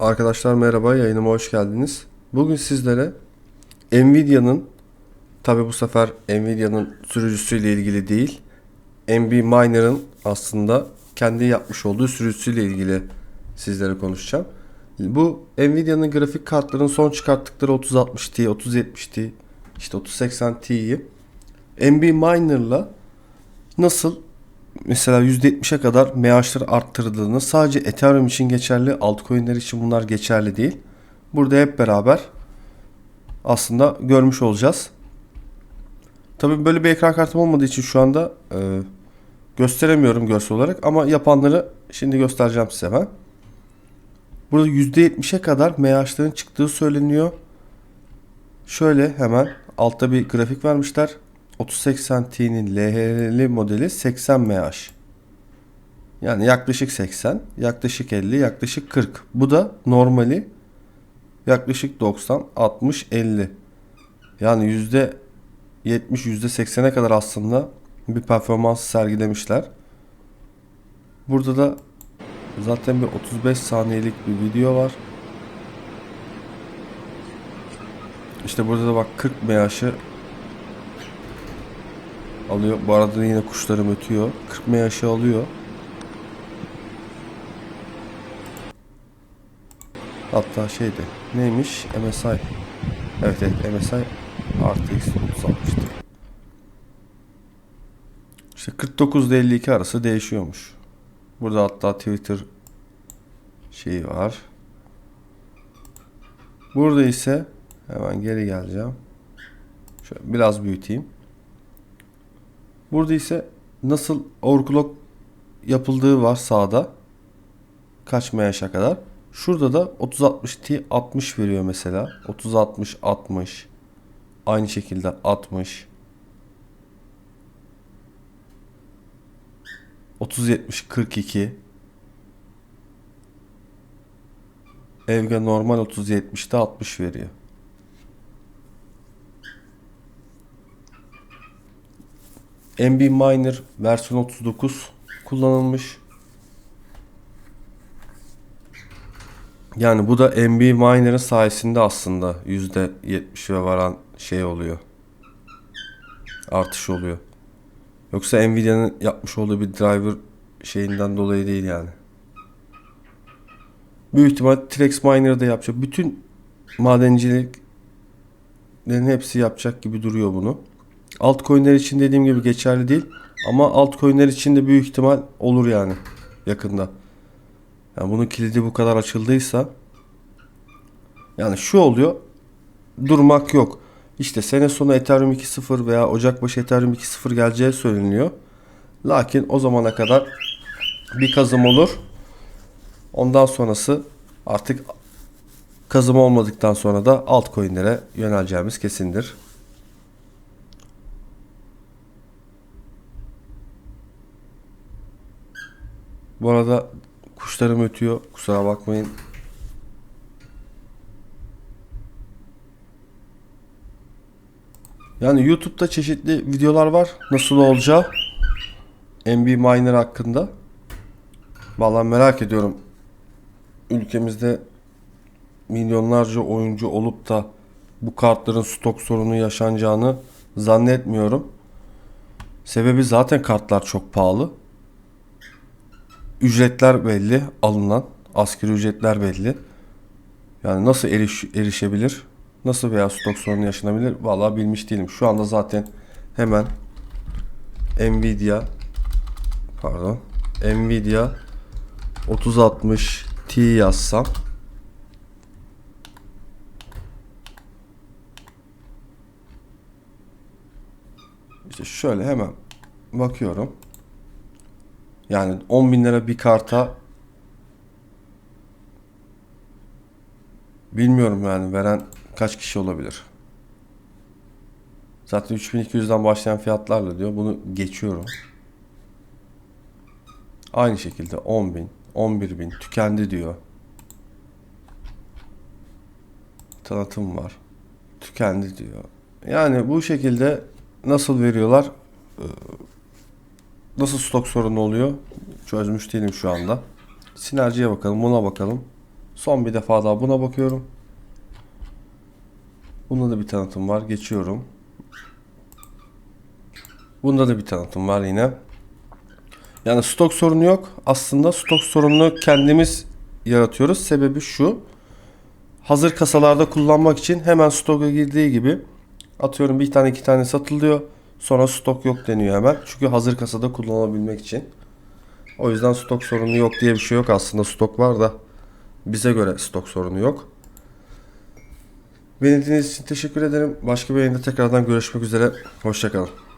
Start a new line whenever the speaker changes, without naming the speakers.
Arkadaşlar merhaba, yayınıma hoş geldiniz. Bugün sizlere Nvidia'nın, tabi bu sefer Nvidia'nın sürücüsüyle ilgili değil, NB Miner'ın aslında kendi yapmış olduğu sürücüsüyle ilgili sizlere konuşacağım. Bu Nvidia'nın grafik kartlarının son çıkarttıkları 3060 Ti, 3070 Ti, işte 3080 Ti'yi NB Miner'la nasıl mesela %70'e kadar MH'ları arttırdığını sadece Ethereum için geçerli, altcoin'ler için bunlar geçerli değil. Burada hep beraber aslında görmüş olacağız. Tabii böyle bir ekran kartım olmadığı için şu anda e, gösteremiyorum görsel olarak ama yapanları şimdi göstereceğim size ben. Burada %70'e kadar MH'ların çıktığı söyleniyor. Şöyle hemen altta bir grafik vermişler. 3080 Ti'nin LHR'li modeli 80 mAh. Yani yaklaşık 80, yaklaşık 50, yaklaşık 40. Bu da normali yaklaşık 90, 60, 50. Yani yüzde 70, yüzde 80'e kadar aslında bir performans sergilemişler. Burada da zaten bir 35 saniyelik bir video var. İşte burada da bak 40 MH'ı alıyor. Bu arada yine kuşlarım ötüyor. 40 MH'ı alıyor. Hatta şeyde neymiş MSI. Evet evet MSI RTX 360'tı. İşte 49 ile 52 arası değişiyormuş. Burada hatta Twitter şeyi var. Burada ise hemen geri geleceğim. Şöyle biraz büyüteyim. Burada ise nasıl overclock yapıldığı var sağda. Kaç MHz'e kadar. Şurada da 3060 Ti 60 veriyor mesela. 3060 60. Aynı şekilde 60. 3070 42. Evge normal 3070'de 60 veriyor. NB Miner versiyon 39 kullanılmış. Yani bu da NB Miner'ın sayesinde aslında %70'e varan şey oluyor. Artış oluyor. Yoksa Nvidia'nın yapmış olduğu bir driver şeyinden dolayı değil yani. Büyük ihtimal Trex Miner'da yapacak. Bütün madenciliklerin hepsi yapacak gibi duruyor bunu. Altcoin'ler için dediğim gibi geçerli değil. Ama altcoin'ler için de büyük ihtimal olur yani yakında. Yani bunun kilidi bu kadar açıldıysa yani şu oluyor. Durmak yok. İşte sene sonu Ethereum 2.0 veya Ocak başı Ethereum 2.0 geleceği söyleniyor. Lakin o zamana kadar bir kazım olur. Ondan sonrası artık kazım olmadıktan sonra da altcoin'lere yöneleceğimiz kesindir. Bu arada kuşlarım ötüyor. Kusura bakmayın. Yani YouTube'da çeşitli videolar var. Nasıl olacağı. NB Miner hakkında. Vallahi merak ediyorum. Ülkemizde milyonlarca oyuncu olup da bu kartların stok sorunu yaşanacağını zannetmiyorum. Sebebi zaten kartlar çok pahalı. Ücretler belli alınan. Askeri ücretler belli. Yani nasıl eriş, erişebilir? Nasıl veya stok sorunu yaşanabilir? Vallahi bilmiş değilim. Şu anda zaten hemen Nvidia pardon Nvidia 3060 Ti yazsam İşte şöyle hemen bakıyorum. Yani 10 bin lira bir karta bilmiyorum yani veren kaç kişi olabilir. Zaten 3200'den başlayan fiyatlarla diyor. Bunu geçiyorum. Aynı şekilde 10 bin, 11 bin tükendi diyor. Tanıtım var. Tükendi diyor. Yani bu şekilde nasıl veriyorlar? Nasıl stok sorunu oluyor? Çözmüş değilim şu anda. Sinerjiye bakalım, buna bakalım. Son bir defa daha buna bakıyorum. Bunda da bir tanıtım var. Geçiyorum. Bunda da bir tanıtım var yine. Yani stok sorunu yok. Aslında stok sorununu kendimiz yaratıyoruz. Sebebi şu. Hazır kasalarda kullanmak için hemen stoka girdiği gibi atıyorum bir tane iki tane satılıyor. Sonra stok yok deniyor hemen. Çünkü hazır kasada kullanabilmek için. O yüzden stok sorunu yok diye bir şey yok aslında. Stok var da bize göre stok sorunu yok. Beni dinlediğiniz için teşekkür ederim. Başka bir yayında tekrardan görüşmek üzere. Hoşçakalın.